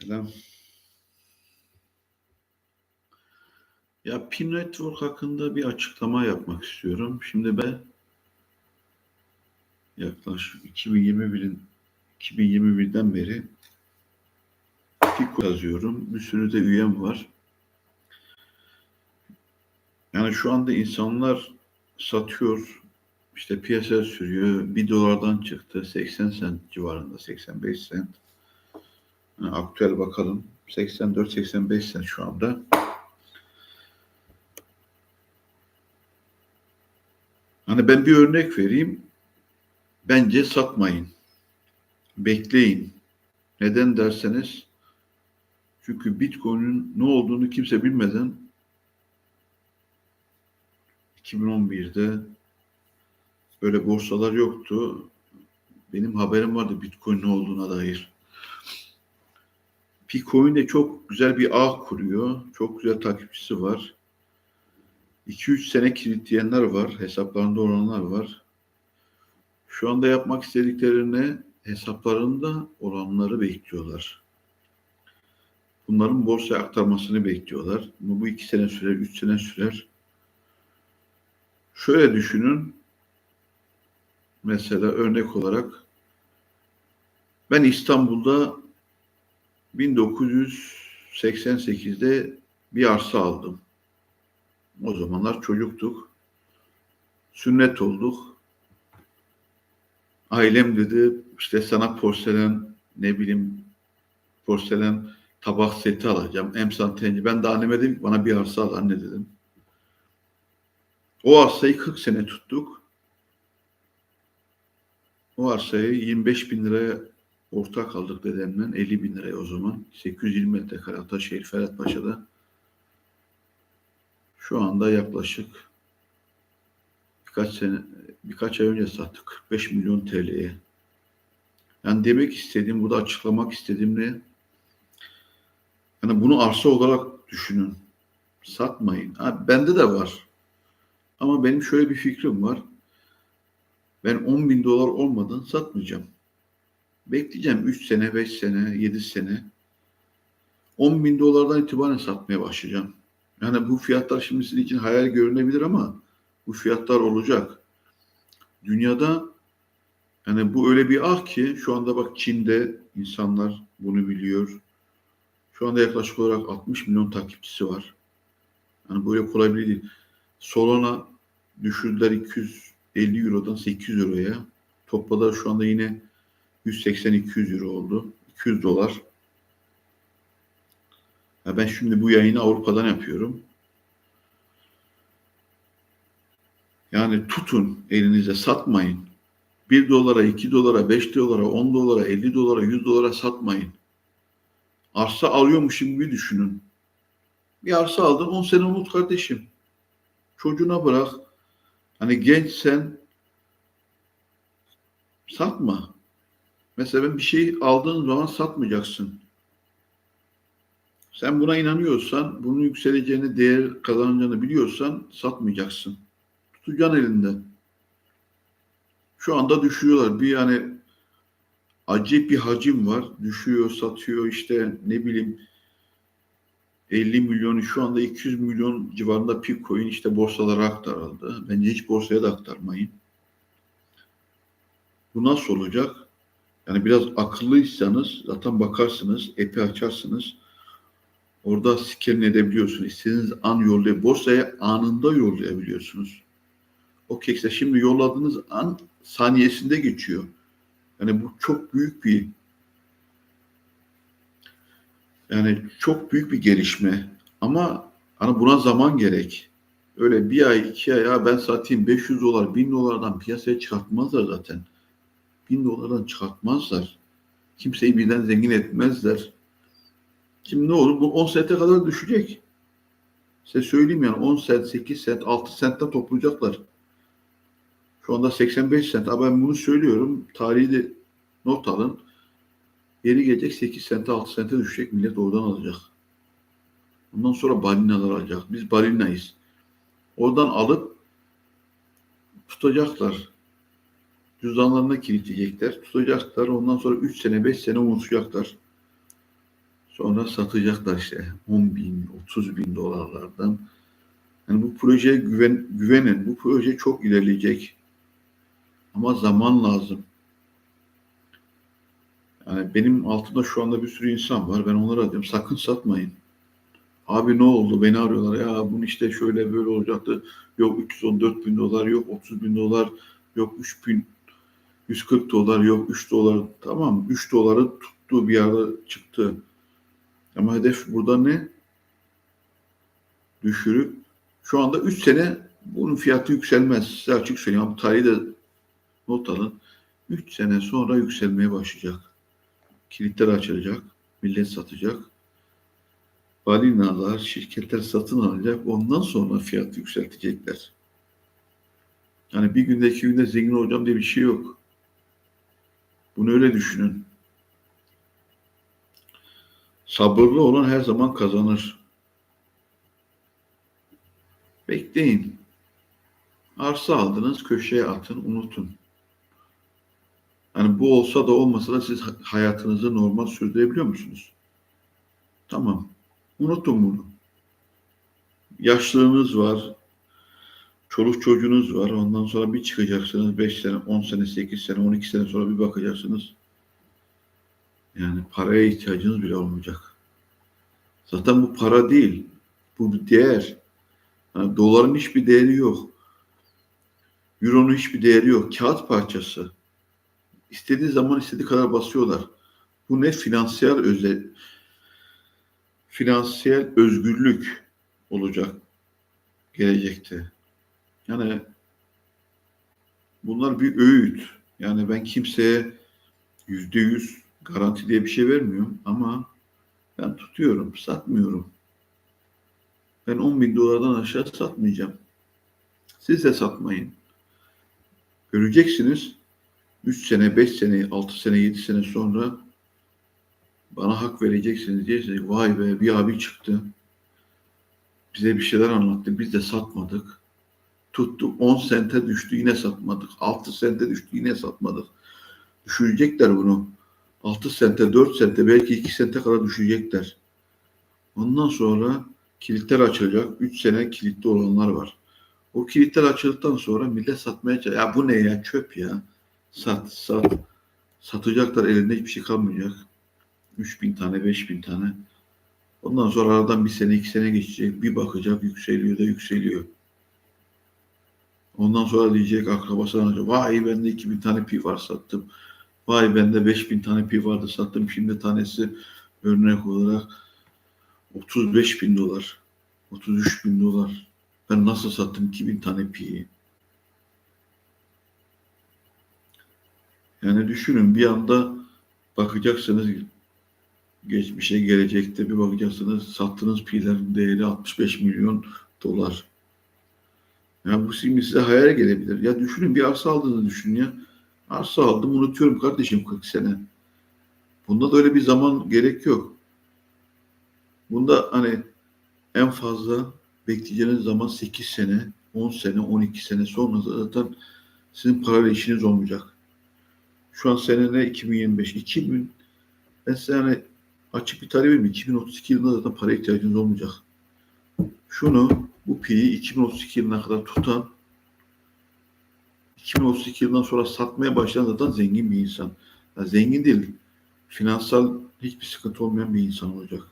Selam. Ya Pin Network hakkında bir açıklama yapmak istiyorum. Şimdi ben yaklaşık 2021'in 2021'den beri Pico yazıyorum. Bir sürü de üyem var. Yani şu anda insanlar satıyor, işte piyasaya sürüyor. 1 dolardan çıktı. 80 sent civarında, 85 sent. Aktüel bakalım. 84-85 sent şu anda. Hani ben bir örnek vereyim. Bence satmayın. Bekleyin. Neden derseniz çünkü Bitcoin'in ne olduğunu kimse bilmeden 2011'de böyle borsalar yoktu. Benim haberim vardı Bitcoin ne olduğuna dair. Bitcoin de çok güzel bir ağ kuruyor. Çok güzel takipçisi var. 2-3 sene kilitleyenler var. Hesaplarında olanlar var. Şu anda yapmak istediklerini hesaplarında olanları bekliyorlar. Bunların borsaya aktarmasını bekliyorlar. Bu, bu iki sene sürer, üç sene sürer. Şöyle düşünün. Mesela örnek olarak ben İstanbul'da 1988'de bir arsa aldım. O zamanlar çocuktuk. Sünnet olduk. Ailem dedi işte sana porselen ne bileyim porselen tabak seti alacağım. Emsan tenci. Ben de anneme dedim bana bir arsa al anne dedim. O arsayı 40 sene tuttuk. O arsayı 25 bin liraya ortak aldık dedemle. 50 bin liraya o zaman. 820 metrekare Ataşehir Ferhat Paşa'da. Şu anda yaklaşık birkaç sene, birkaç ay önce sattık. 45 milyon TL'ye. Yani demek istediğim, burada açıklamak istediğim ne? Yani bunu arsa olarak düşünün. Satmayın. Ha, bende de var. Ama benim şöyle bir fikrim var. Ben 10 bin dolar olmadan satmayacağım. Bekleyeceğim 3 sene, 5 sene, 7 sene. 10 bin dolardan itibaren satmaya başlayacağım. Yani bu fiyatlar şimdi sizin için hayal görünebilir ama bu fiyatlar olacak. Dünyada yani bu öyle bir ah ki şu anda bak Çin'de insanlar bunu biliyor. Şu anda yaklaşık olarak 60 milyon takipçisi var. Yani böyle kolay bir değil. Solana düşürdüler 250 Euro'dan 800 Euro'ya. Topladılar şu anda yine 180-200 Euro oldu. 200 dolar. Ya ben şimdi bu yayını Avrupa'dan yapıyorum. Yani tutun elinize satmayın. 1 dolara, 2 dolara, 5 dolara, 10 dolara, 50 dolara, 100 dolara satmayın. Arsa alıyormuşum gibi düşünün. Bir arsa aldın 10 sene unut kardeşim. Çocuğuna bırak. Hani gençsen satma. Mesela bir şey aldığın zaman satmayacaksın. Sen buna inanıyorsan, bunun yükseleceğini, değer kazanacağını biliyorsan satmayacaksın. Tutacaksın elinde. Şu anda düşüyorlar. Bir yani acayip bir hacim var. Düşüyor, satıyor işte ne bileyim 50 milyonu şu anda 200 milyon civarında Bitcoin işte borsalara aktarıldı. Bence hiç borsaya da aktarmayın. Bu nasıl olacak? Yani biraz akıllıysanız zaten bakarsınız, epi açarsınız. Orada scanning edebiliyorsunuz. İstediğiniz an yollayıp borsaya anında yollayabiliyorsunuz. O kekse şimdi yolladığınız an saniyesinde geçiyor. Yani bu çok büyük bir yani çok büyük bir gelişme. Ama hani buna zaman gerek. Öyle bir ay, iki ay ya ben satayım 500 dolar, 1000 dolardan piyasaya çıkartmazlar zaten. 1000 dolardan çıkartmazlar. Kimseyi birden zengin etmezler. Şimdi ne olur? Bu 10 sente kadar düşecek. Size söyleyeyim yani 10 sent, 8 sent, 6 sentten toplayacaklar. Şu anda 85 sent. Ama ben bunu söylüyorum. Tarihi de not alın. Yeri gelecek 8 sente 6 sente düşecek. Millet oradan alacak. Ondan sonra balinalar alacak. Biz balinayız. Oradan alıp tutacaklar. Cüzdanlarına kilitleyecekler. Tutacaklar. Ondan sonra 3 sene 5 sene unutacaklar. Sonra satacaklar işte 10 bin, 30 bin dolarlardan. Yani bu projeye güven, güvenin. Bu proje çok ilerleyecek. Ama zaman lazım. Yani benim altımda şu anda bir sürü insan var. Ben onlara diyorum sakın satmayın. Abi ne oldu? Beni arıyorlar. Ya bunu işte şöyle böyle olacaktı. Yok 314 bin dolar, yok 30 bin dolar, yok 3 bin 140 dolar, yok 3 dolar. Tamam 3 doları tuttu bir yerde çıktı. Ama hedef burada ne? Düşürüp şu anda 3 sene bunun fiyatı yükselmez. Size açık söyleyeyim. Tarihi de not alın. 3 sene sonra yükselmeye başlayacak. Kilitler açılacak. Millet satacak. Balinalar, şirketler satın alacak. Ondan sonra fiyatı yükseltecekler. Yani bir günde iki günde zengin olacağım diye bir şey yok. Bunu öyle düşünün. Sabırlı olan her zaman kazanır. Bekleyin. Arsa aldınız, köşeye atın, unutun. Yani bu olsa da olmasa da siz hayatınızı normal sürdürebiliyor musunuz? Tamam. Unutun bunu. Yaşlılığınız var. Çoluk çocuğunuz var. Ondan sonra bir çıkacaksınız. 5 sene, 10 sene, 8 sene, 12 sene sonra bir bakacaksınız. Yani paraya ihtiyacınız bile olmayacak. Zaten bu para değil. Bu bir değer. Yani doların hiçbir değeri yok. Euro'nun hiçbir değeri yok. Kağıt parçası. İstediği zaman istediği kadar basıyorlar. Bu ne? Finansiyel özel finansiyel özgürlük olacak gelecekte. Yani bunlar bir öğüt. Yani ben kimseye yüzde yüz garanti diye bir şey vermiyorum ama ben tutuyorum, satmıyorum. Ben 10 bin dolardan aşağı satmayacağım. Siz de satmayın. Göreceksiniz 3 sene, 5 sene, 6 sene, 7 sene sonra bana hak vereceksiniz diyeceksiniz. Vay be bir abi çıktı. Bize bir şeyler anlattı. Biz de satmadık. Tuttu 10 sente düştü yine satmadık. 6 sente düştü yine satmadık. Düşürecekler bunu. 6 sente, 4 sente, belki 2 sente kadar düşecekler. Ondan sonra kilitler açılacak. 3 sene kilitli olanlar var. O kilitler açıldıktan sonra millet satmaya çalışacak. Ya bu ne ya çöp ya. Sat, sat. Satacaklar elinde hiçbir şey kalmayacak. 3000 tane, 5000 tane. Ondan sonra aradan bir sene, iki sene geçecek. Bir bakacak yükseliyor da yükseliyor. Ondan sonra diyecek akrabası anlayacak. Vay bende 2000 tane pi var sattım. Vay bende 5000 tane pi vardı sattım. Şimdi tanesi örnek olarak 35 bin dolar. 33 bin dolar. Ben nasıl sattım 2000 tane pi'yi? Yani düşünün bir anda bakacaksınız geçmişe gelecekte bir bakacaksınız sattığınız pilerin değeri 65 milyon dolar. Ya bu şimdi size hayal gelebilir. Ya düşünün bir arsa aldığını düşünün ya. Arsa aldım unutuyorum kardeşim 40 sene. Bunda da öyle bir zaman gerek yok. Bunda hani en fazla bekleyeceğiniz zaman 8 sene, 10 sene, 12 sene sonra zaten sizin parayla işiniz olmayacak. Şu an sene ne? 2025. 2000 ben size hani açık bir tarih vereyim. 2032 yılında zaten para ihtiyacınız olmayacak. Şunu bu piyi 2032 yılına kadar tutan 2032 yılından sonra satmaya başlayan zaten zengin bir insan. Yani zengin değil. Finansal hiçbir sıkıntı olmayan bir insan olacak.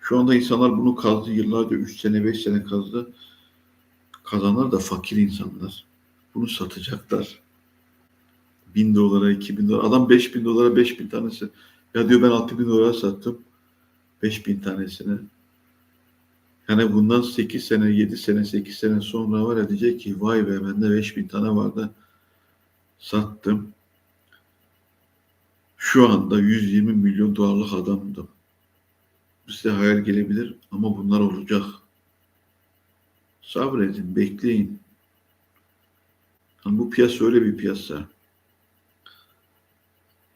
Şu anda insanlar bunu kazdı. Yıllarca 3 sene 5 sene kazdı. Kazanlar da fakir insanlar. Bunu satacaklar. 1000 dolara, 2000 dolara. Adam 5000 dolara 5000 tanesi. Ya diyor ben 6000 dolara sattım. 5000 tanesini. Yani bundan 8 sene, 7 sene, 8 sene sonra var ya diyecek ki vay be bende 5000 tane vardı. Sattım. Şu anda 120 milyon dolarlık adamdım. Size hayal gelebilir ama bunlar olacak. Sabredin, bekleyin. Yani bu piyasa öyle bir piyasa.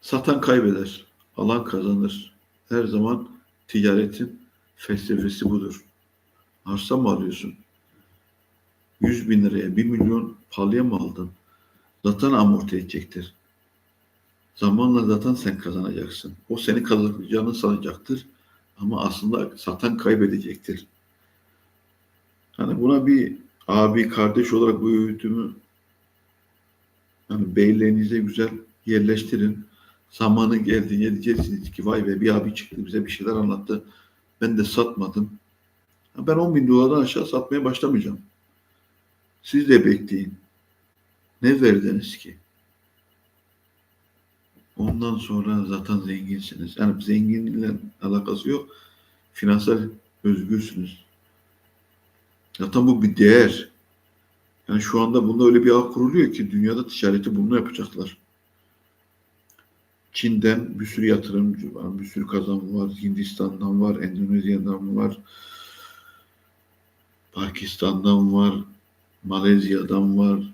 Satan kaybeder, alan kazanır. Her zaman ticaretin felsefesi budur. Arsa mı alıyorsun? 100 bin liraya, 1 milyon pahalıya mı aldın? Zaten amorti edecektir. Zamanla zaten sen kazanacaksın. O seni kazanacağını sanacaktır. Ama aslında satan kaybedecektir. Hani buna bir abi kardeş olarak bu öğütümü hani beylerinize güzel yerleştirin. Zamanı geldiğinde diyeceksiniz ki vay be bir abi çıktı bize bir şeyler anlattı. Ben de satmadım. Ben 10 bin dolardan aşağı satmaya başlamayacağım. Siz de bekleyin. Ne verdiniz ki? Ondan sonra zaten zenginsiniz. Yani zenginlikle alakası yok. Finansal özgürsünüz. Zaten bu bir değer. Yani şu anda bunda öyle bir ağ kuruluyor ki dünyada ticareti bununla yapacaklar. Çin'den bir sürü yatırımcı var, bir sürü kazanım var, Hindistan'dan var, Endonezya'dan var, Pakistan'dan var, Malezya'dan var.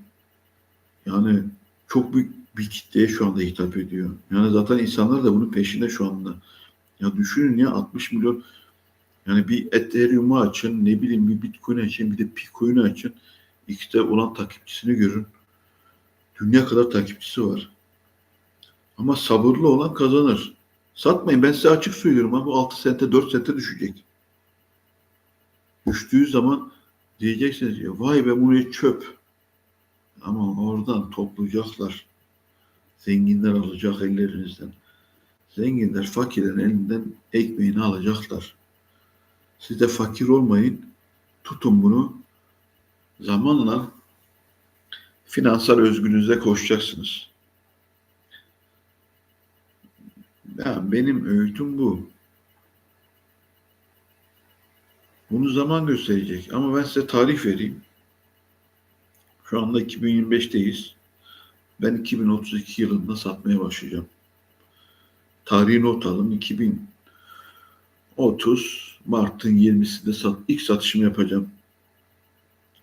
Yani çok büyük bir kitleye şu anda hitap ediyor. Yani zaten insanlar da bunun peşinde şu anda. Ya düşünün ya 60 milyon yani bir Ethereum'u açın, ne bileyim bir Bitcoin açın, bir de Bitcoin'i açın. İkide olan takipçisini görün. Dünya kadar takipçisi var. Ama sabırlı olan kazanır. Satmayın. Ben size açık söylüyorum ama bu 6 sente 4 sente düşecek. Düştüğü zaman diyeceksiniz ya vay be buraya çöp. Ama oradan toplayacaklar. Zenginler alacak ellerinizden. Zenginler fakirin elinden ekmeğini alacaklar. Siz de fakir olmayın. Tutun bunu. Zamanla finansal özgürlüğünüze koşacaksınız. Ya benim öğütüm bu. Bunu zaman gösterecek. Ama ben size tarih vereyim. Şu anda 2025'teyiz. Ben 2032 yılında satmaya başlayacağım. Tarihi not alın. 2030 Mart'ın 20'sinde sat, ilk satışımı yapacağım.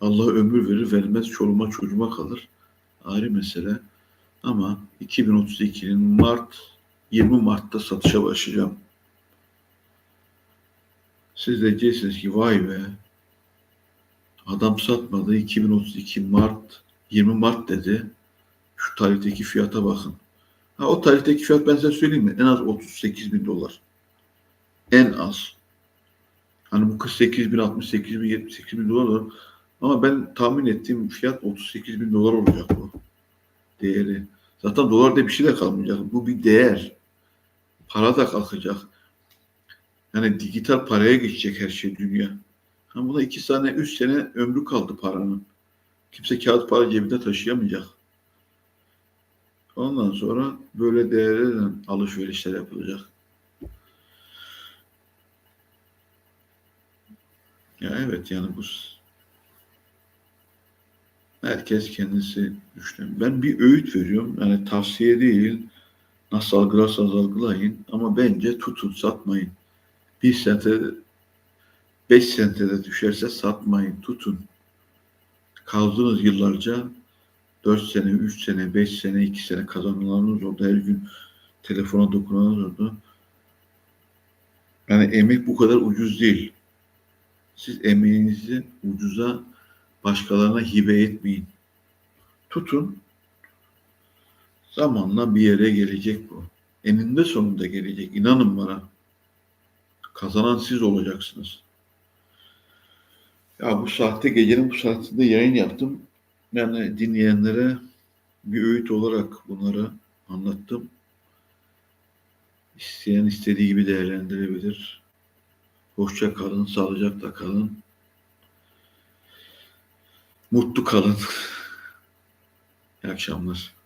Allah ömür verir vermez çoluğuma çocuğuma kalır. Ayrı mesele. Ama 2032'nin Mart 20 Mart'ta satışa başlayacağım. Siz de diyeceksiniz ki vay be adam satmadı 2032 Mart 20 Mart dedi. Şu tarihteki fiyata bakın. Ha, o tarihteki fiyat ben size söyleyeyim mi? En az 38 bin dolar. En az. Hani bu 48 bin, 68 bin, 78 bin dolar. Ama ben tahmin ettiğim fiyat 38 bin dolar olacak bu. Değeri. Zaten dolar diye bir şey de kalmayacak. Bu bir değer. Para da kalkacak. Yani dijital paraya geçecek her şey dünya. Ha buna iki sene, üç sene ömrü kaldı paranın. Kimse kağıt para cebinde taşıyamayacak. Ondan sonra böyle değerlerle alışverişler yapılacak. Ya evet yani bu herkes kendisi düşünüyor. Ben bir öğüt veriyorum. Yani tavsiye değil. Nasıl algılarsanız algılayın. Ama bence tutun satmayın. Bir sente beş sente de düşerse satmayın. Tutun. Kaldınız yıllarca 4 sene, 3 sene, 5 sene, 2 sene kazanılanınız oldu. Her gün telefona dokunanınız oldu. Yani emek bu kadar ucuz değil. Siz emeğinizi ucuza başkalarına hibe etmeyin. Tutun. Zamanla bir yere gelecek bu. Eninde sonunda gelecek. İnanın bana. Kazanan siz olacaksınız. Ya bu saatte gecenin bu saatinde yayın yaptım. Yani dinleyenlere bir öğüt olarak bunları anlattım. İsteyen istediği gibi değerlendirebilir. Hoşça kalın, sağlıcakla kalın. Mutlu kalın. İyi akşamlar.